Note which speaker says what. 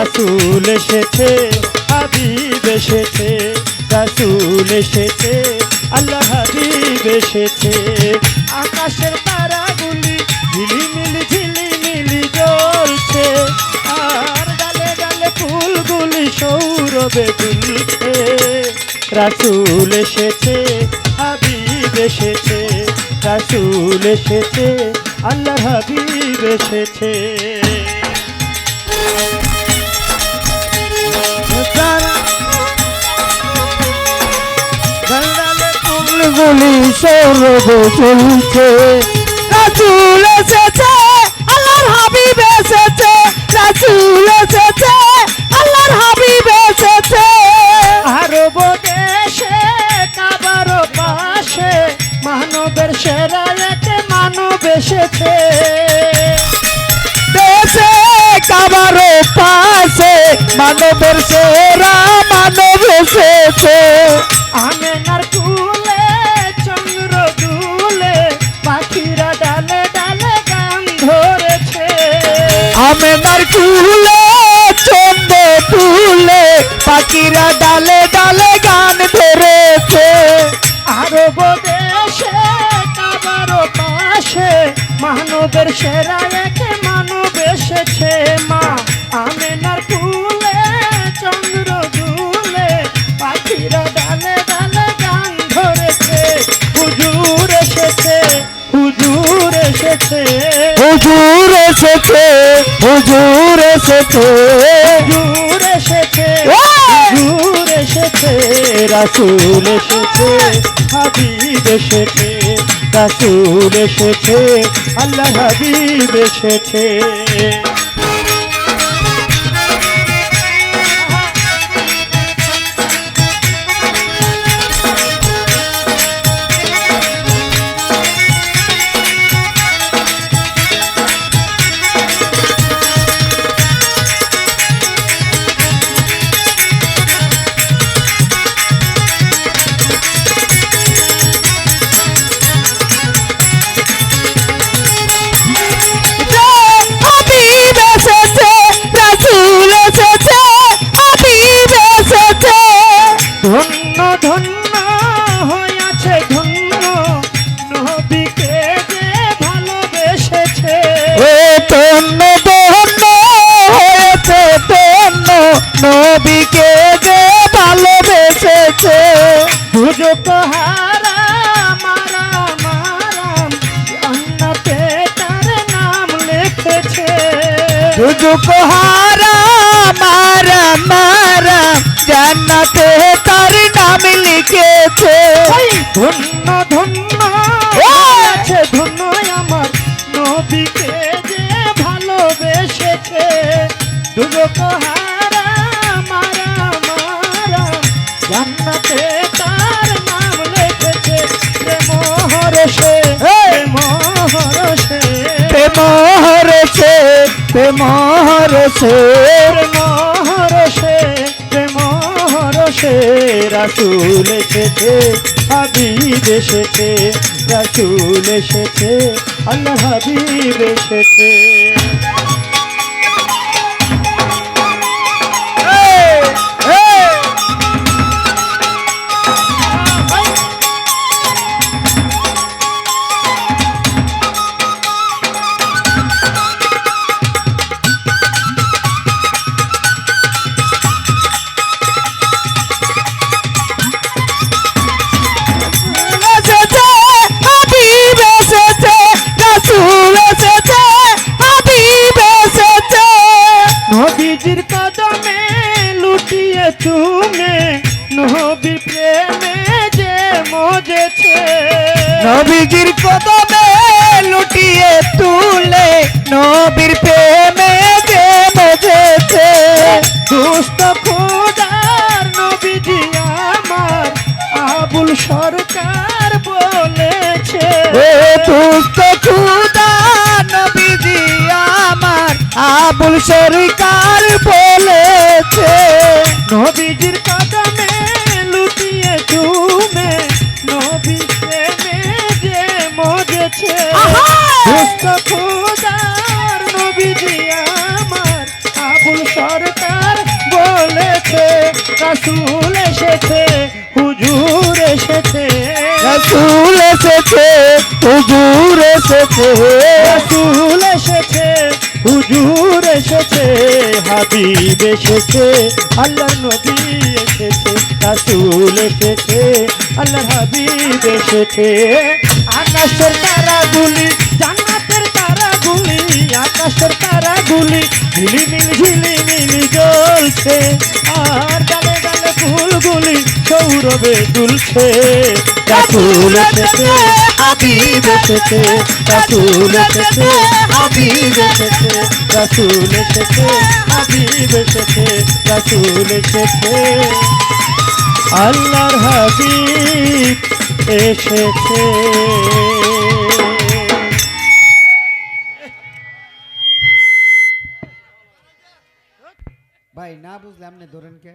Speaker 1: রাসুল এসেছে, হাবিব এসেছে, রাসুল এসেছে, আল্লাহ হাবিব এসেছে। আকাশের তারাগুলি ঝিলিমিলি ঝিলিমিলি জ্বলছে, আর ডালে ডালে ফুলগুলি সৌরভে দুলছে রাসুল এসেছে, হাবিব এসেছে, রাসুল এসেছে, আল্লাহ হাবিব এসেছে। ফুলগুলি সৌরভে চলছে
Speaker 2: রাসূল এসেছে আল্লাহর হাবিব এসেছে। রাসূল এসেছে আল্লাহর হাবিব এসেছে।
Speaker 1: আরব দেশে কাবার পাশে মানবের সেরা একে মানব এসেছে।
Speaker 2: দেশে কাবার পাশে মানবের সেরা মানব এসেছে।
Speaker 1: আমেনার কুলে,
Speaker 2: চন্দ ফুলে, পাখিরা ডালে ডালে গান ধরেছে।
Speaker 1: আরব দেশে কাবার পাশে, মানবের সেরা এক মানব এসেছে মা। এসেছে হুজুর এসেছে
Speaker 2: হুজুর এসেছে! হুজুর এসেছে
Speaker 1: রাসূল এসেছে হাবিব এসেছে রাসূল এসেছে আল্লাহ হাবিব এসেছে দুজক হারাম আরাম আরাম তার নাম লিখেছে
Speaker 2: মারা মারা জান্নাতে তার নাম লিখেছে
Speaker 1: ধন্য ধন্য! আছে ধন্য আমার নবীকে যে ভালোবেসেছে দুজক প্রেম সে প্রেম মারে সে রাসুল এসেছে হাবিব এসেছে রাসুল এসেছে আল্লাহ হাবিব এসেছে। নবীজির কদমে লুটিয়ে
Speaker 2: তুলে নবীর প্রেমে যে মজেছে
Speaker 1: দুষ্ট খোদার নবীজি আমার আবুল সরকার বলেছে।
Speaker 2: ও দুষ্ট খুদা নবীজি আমার আবুল সরকার
Speaker 1: খোদার নবীজি আমার আবুল সরকার বলেছে রাসুল এসেছে হুজুর এসেছে।
Speaker 2: রসুল এসেছে হুজুর এসেছে।
Speaker 1: রাসুল এসেছে হুজুর এসেছে হাবিব এসেছে আল্লাহ নবী এসেছে রাসুল এসেছে আল্লাহ হাবিব এসেছে। আকাশের তারাগুলি জান্নাতের তারাগুলি আকাশের তারাগুলি ঝিলিমিল ঝিলিমিল জ্বলছে। আর ডালে ডালে ফুলগুলি সৌরভে দুলছে। রাসুল এসেছে হাবিব এসেছে রাসুল এসেছে হাবিব এসেছে রাসুল এসেছে হাবিব এসেছে রাসুল এসেছে। আল্লাহর হাবিব এসেছে।
Speaker 2: ভাই না বুঝলে আপনি ধরেন কে।